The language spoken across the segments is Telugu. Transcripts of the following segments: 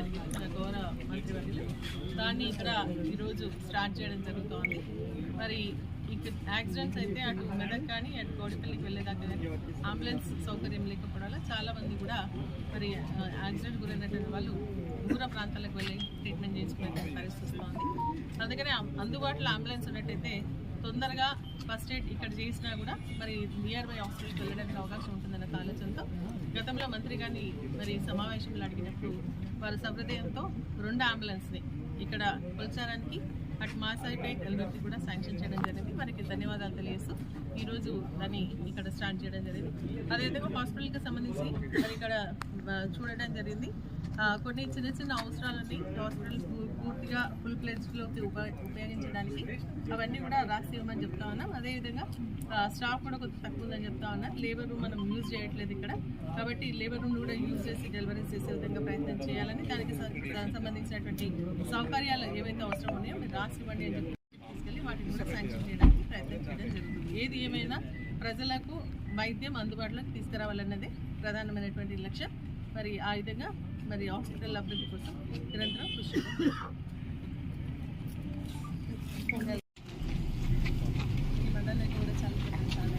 జరిగింది. గౌరవ మంత్రివర్యులు దాన్ని ఇక్కడ ఈరోజు స్టార్ట్ చేయడం జరుగుతోంది. మరి ఇక్కడ యాక్సిడెంట్స్ అయితే అటు మెదక్ కానీ అటు కోడిపల్లికి వెళ్ళేదాకా అంబులెన్స్ సౌకర్యం లేకపోవడం వల్ల చాలా మంది కూడా మరి యాక్సిడెంట్ గురైనటువంటి వాళ్ళు దూర ప్రాంతాలకు వెళ్ళి ట్రీట్మెంట్ చేయించుకునే పరిస్థితి వస్తుంది. అందుకనే అందుబాటులో అంబులెన్స్ ఉన్నట్టయితే తొందరగా ఫస్ట్ ఎయిడ్ ఇక్కడ చేసినా కూడా మరి నియర్ బై హాస్పిటల్కి వెళ్ళడానికి అవకాశం ఉంటుందన్న ఆలోచనతో గతంలో మంత్రి గారిని మరి సమావేశంలో అడిగినప్పుడు వారు సహృదయంతో రెండు అంబులెన్స్ని ఇక్కడ కొల్చారానికి అటు మాసాయిపేట్ ఎల్బర్తి కూడా శాంక్షన్ చేయడం జరిగింది. వారికి ధన్యవాదాలు తెలియజేస్తూ ఈరోజు దాన్ని ఇక్కడ స్టార్ట్ చేయడం జరిగింది. అదేవిధంగా హాస్పిటల్కి సంబంధించి మరి ఇక్కడ చూడడం జరిగింది. కొన్ని చిన్న చిన్న అవసరాలని హాస్పిటల్ పూర్తిగా ఫుల్ ప్లేస్లోకి ఉప ఉపయోగించడానికి అవన్నీ కూడా రాసి ఇవ్వమని చెప్తా ఉన్నాం. అదేవిధంగా స్టాఫ్ కూడా కొంచెం తక్కువ ఉందని చెప్తా ఉన్నా. లేబర్ రూమ్ మనం యూజ్ చేయట్లేదు ఇక్కడ. కాబట్టి లేబర్ రూమ్ కూడా యూజ్ చేసి డెలివరీస్ చేసే విధంగా ప్రయత్నం చేయాలని దానికి దానికి సంబంధించినటువంటి సౌకర్యాలు ఏవైతే అవసరం ఉన్నాయో మీరు రాసి ఇవ్వండి అని చెప్పి తీసుకెళ్ళి వాటిని కూడా శాంక్షన్ చేయడానికి ప్రయత్నం చేయడం జరుగుతుంది. ఏది ఏమైనా ప్రజలకు వైద్యం అందుబాటులోకి తీసుకురావాలన్నదే ప్రధానమైనటువంటి లక్ష్యం. మరి ఆ విధంగా మరి హాస్పిటల్ అభివృద్ధి కోసం నిరంతరం కృషి చేస్తాం. ఈ మండలంలో కూడా చాలా చాలా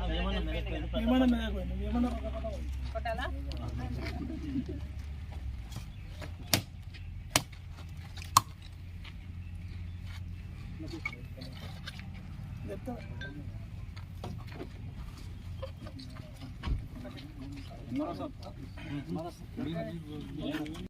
హాస్పిటల్ మెన్షన్ చేయొచ్చు డెలివరీస్ అయితే కదా డెలివరీస్ లేవు కొట్టాలా ఇక్కడ